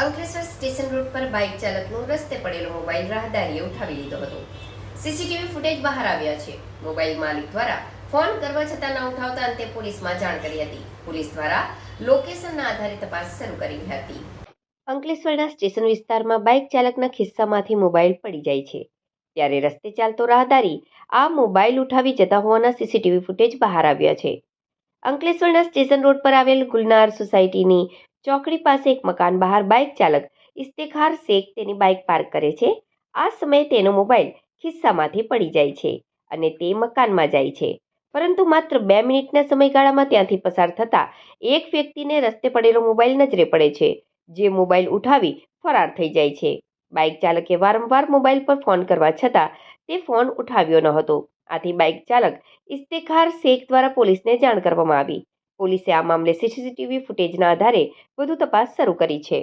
Ankleshwar station road પર bike ચાલકનો રસ્તે પડેલો મોબાઈલ રાહદારીએ ઉઠાવી લીધો હતો. સીસીટીવી ફૂટેજ બહાર આવ્યા છે. મોબાઈલ માલિક દ્વારા ફોન કરવા છતાં ન ઉઠાવતા અંતે પોલીસમાં જાણ કરી હતી. પોલીસ દ્વારા લોકેશનના આધારે તપાસ શરૂ કરી હતી. અંકલેશ્વરના સ્ટેશન વિસ્તારમાં બાઇક ચાલકના ખિસ્સામાંથી મોબાઈલ પડી જાય છે. ત્યારે રસ્તે ચાલતો રાહદારી આ મોબાઈલ ઉઠાવી જતા હોવાના સીસીટીવી ફૂટેજ બહાર આવ્યા છે. અંકલેશ્વરના સ્ટેશન રોડ પર આવેલ ગુલનાર સોસાયટીની ચોકડી પાસે એક મકાન બહાર બાઇક ચાલક ઇસ્તેખાર શેખ તેની બાઇક પાર્ક કરે છે. આ સમયે તેનો મોબાઈલ ખિસ્સામાંથી પડી જાય છે અને તે મકાનમાં જાય છે. પરંતુ માત્ર બે મિનિટના સમયગાળામાં ત્યાંથી પસાર થતા એક વ્યક્તિને રસ્તે પડેલો મોબાઈલ નજરે પડે છે, જે મોબાઈલ ઉઠાવી ફરાર થઈ જાય છે. બાઇક ચાલકે વારંવાર મોબાઈલ પર ફોન કરવા છતાં તે ફોન ઉઠાવ્યો ન હતો. આથી બાઇક ચાલક ઇસ્તેખાર શેખ દ્વારા પોલીસને જાણ કરવામાં આવી. પોલીસે આ મામલે સીસીટીવી ફૂટેજના આધારે વધુ તપાસ શરૂ કરી છે.